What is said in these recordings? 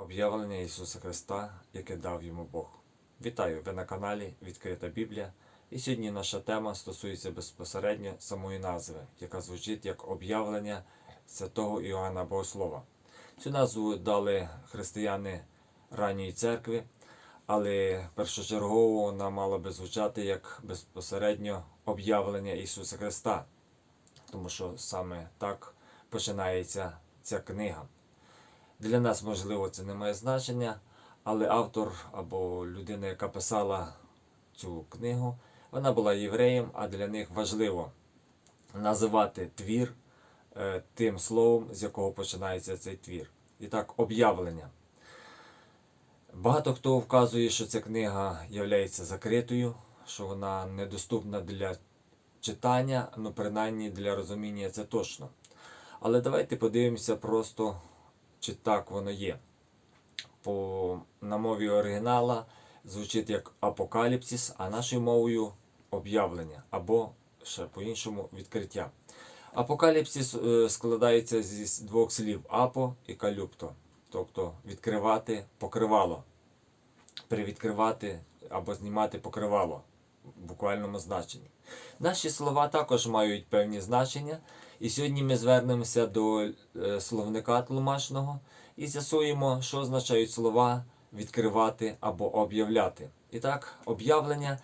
Об'явлення Ісуса Христа, яке дав йому Бог. Вітаю! Ви на каналі Відкрита Біблія. І сьогодні наша тема стосується безпосередньо самої назви, яка звучить як об'явлення святого Іоанна Богослова. Цю назву дали християни ранньої церкви, але першочергово вона мала би звучати як безпосередньо об'явлення Ісуса Христа, тому що саме так починається ця книга. Для нас, можливо, це не має значення, але автор або людина, яка писала цю книгу, вона була євреєм, а для них важливо називати твір е, тим словом, з якого починається цей твір. І так, об'явлення. Багато хто вказує, що ця книга є закритою, що вона недоступна для читання, ну принаймні для розуміння це точно. Але давайте подивимося просто, чи так воно є. По, на мові оригінала звучить як апокаліпсис, а нашою мовою об'явлення або ще по-іншому відкриття. Апокаліпсис е, складається зі двох слів апо і калюпто, тобто відкривати покривало, привідкривати або знімати покривало буквальному значенні. Наші слова також мають певні значення, і сьогодні ми звернемося до е, словника тлумачного і з'ясуємо, що означають слова відкривати або об'являти. І так, об'явлення,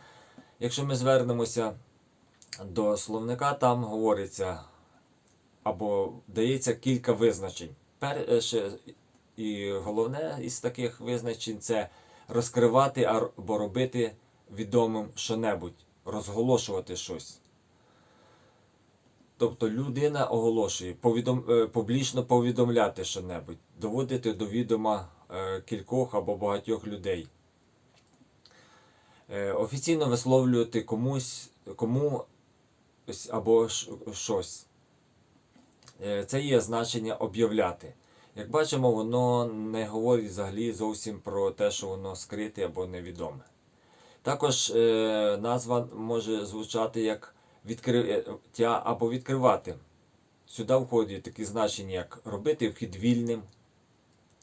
якщо ми звернемося до словника, там говориться або дається кілька визначень. Перше і головне із таких визначень це розкривати або робити відомим що-небудь, розголошувати щось. Тобто людина оголошує, повідом, е, публічно повідомляти що-небудь, доводити до відома е, кількох або багатьох людей. Е, офіційно висловлювати комусь, кому або щось. Це є значення об'являти. Як бачимо, воно не говорить взагалі зовсім про те, що воно скрите або невідоме. Також е, назва може звучати як відкриття або відкривати. Сюди входять такі значення, як робити вхід вільним,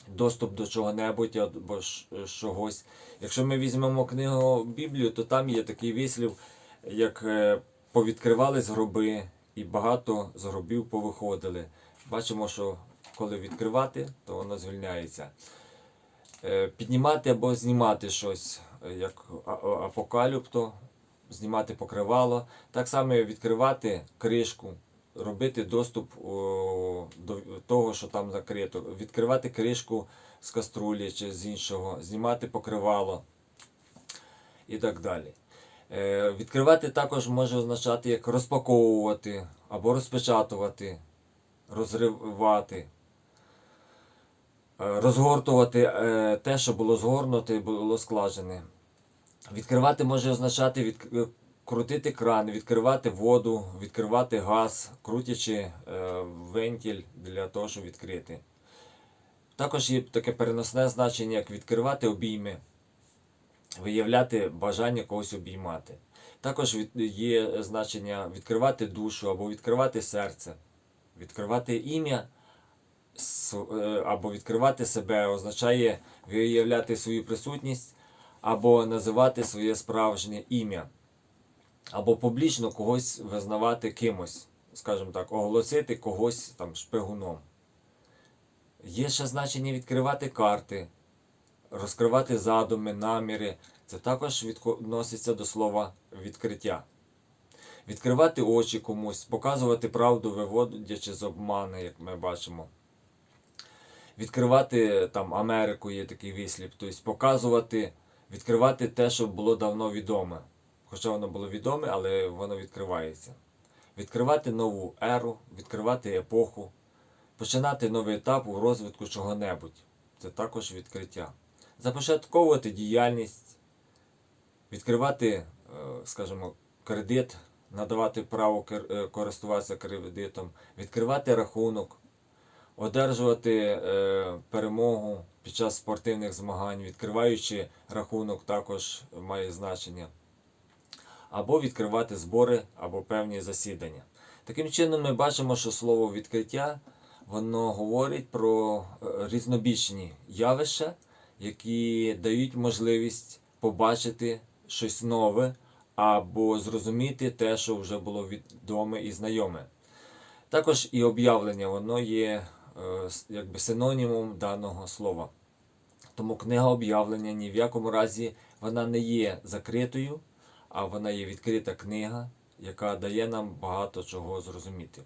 доступ до чого-небудь або чогось. Якщо ми візьмемо книгу Біблію, то там є такий вислів, як е, повідкривались гроби, і багато з гробів повиходили. Бачимо, що коли відкривати, то воно звільняється. Е, піднімати або знімати щось, як апокалюпто, знімати покривало. Так само відкривати кришку, робити доступ до того, що там закрито, відкривати кришку з каструлі чи з іншого, знімати покривало і так далі. Е, відкривати також може означати як розпаковувати або розпечатувати, розривати. Е, розгортувати е, те, що було згорнуто і було складене. Відкривати може означати від... крутити кран, відкривати воду, відкривати газ, крутячи е, вентиль для того, щоб відкрити. Також є таке переносне значення, як відкривати обійми, виявляти бажання когось обіймати. Також є значення відкривати душу або відкривати серце, відкривати ім'я або відкривати себе означає виявляти свою присутність, або називати своє справжнє ім'я, або публічно когось визнавати кимось, скажімо так, оголосити когось там шпигуном. Є ще значення відкривати карти, розкривати задуми, наміри. Це також відноситься до слова відкриття. Відкривати очі комусь, показувати правду, виводячи з обмани, як ми бачимо відкривати там Америку, є такий вислів, тобто показувати, відкривати те, що було давно відоме. Хоча воно було відоме, але воно відкривається. Відкривати нову еру, відкривати епоху, починати новий етап у розвитку чого-небудь. Це також відкриття. Започатковувати діяльність, відкривати, е, скажімо, кредит, надавати право е, користуватися кредитом, відкривати рахунок, одержувати е, перемогу під час спортивних змагань, відкриваючи рахунок, також має значення. Або відкривати збори або певні засідання. Таким чином, ми бачимо, що слово відкриття воно говорить про е, різнобічні явища, які дають можливість побачити щось нове або зрозуміти те, що вже було відоме і знайоме. Також і об'явлення, воно є якби синонімом даного слова. Тому книга об'явлення ні в якому разі вона не є закритою, а вона є відкрита книга, яка дає нам багато чого зрозуміти.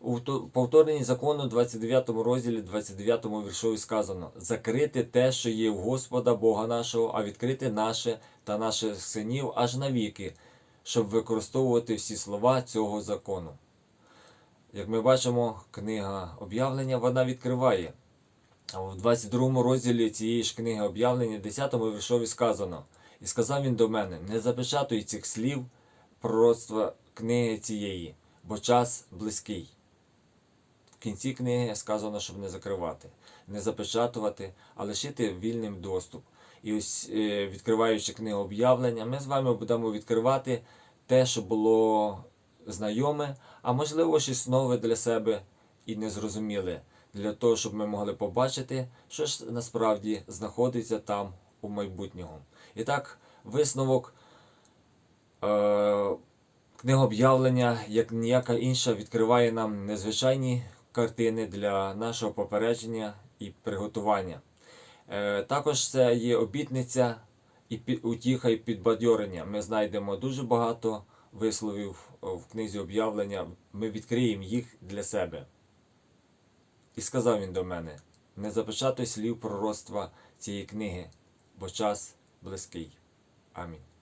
У повторенні закону 29 розділі 29 віршові сказано: закрити те, що є в Господа Бога нашого, а відкрити наше та наших синів аж навіки, щоб використовувати всі слова цього закону. Як ми бачимо, книга об'явлення вона відкриває. В 22 розділі цієї ж книги об'явлення, 10 віршові сказано: І сказав він до мене: Не запечатуй цих слів пророцтва книги цієї, бо час близький. В кінці книги сказано, щоб не закривати, не запечатувати, а лишити вільним доступ. І ось, е, відкриваючи книгу об'явлення, ми з вами будемо відкривати те, що було знайоме, а можливо, щось нове для себе і незрозуміле, для того, щоб ми могли побачити, що ж насправді знаходиться там у майбутньому. І так, висновок. Е- Книга об'явлення, як ніяка інша, відкриває нам незвичайні картини для нашого попередження і приготування. Е, також це є обітниця і пі- утіха і підбадьорення. Ми знайдемо дуже багато висловів е, в книзі об'явлення. Ми відкриємо їх для себе. І сказав він до мене: не запечатай слів пророцтва цієї книги, бо час близький. Амінь.